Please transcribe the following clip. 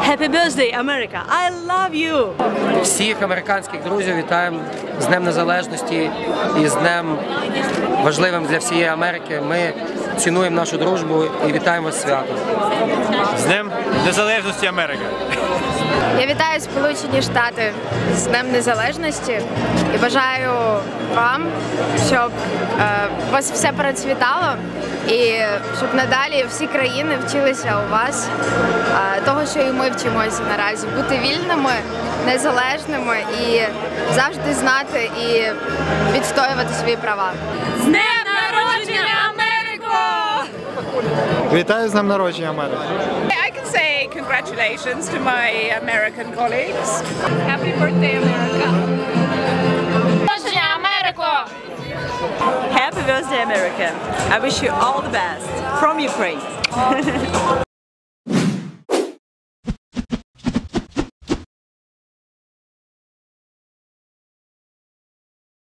Happy birthday, America! I love you! Всіх американських друзів вітаємо з Днем Незалежності і з Днем важливим для всієї Америки. Ми цінуємо нашу дружбу і вітаємо вас з святом. З Днем Незалежності Америки. Я вітаю Сполучені Штати з Днем Незалежності і бажаю вам, щоб е, у вас все процвітало і щоб надалі всі країни вчилися у вас е, того, що і ми вчимося наразі, бути вільними, незалежними і завжди знати і відстоювати свої права. З Вітаю з днем народження Америки. I can say congratulations to my American colleagues. Happy birthday, America. Happy birthday, America! I wish you all the best from Ukraine.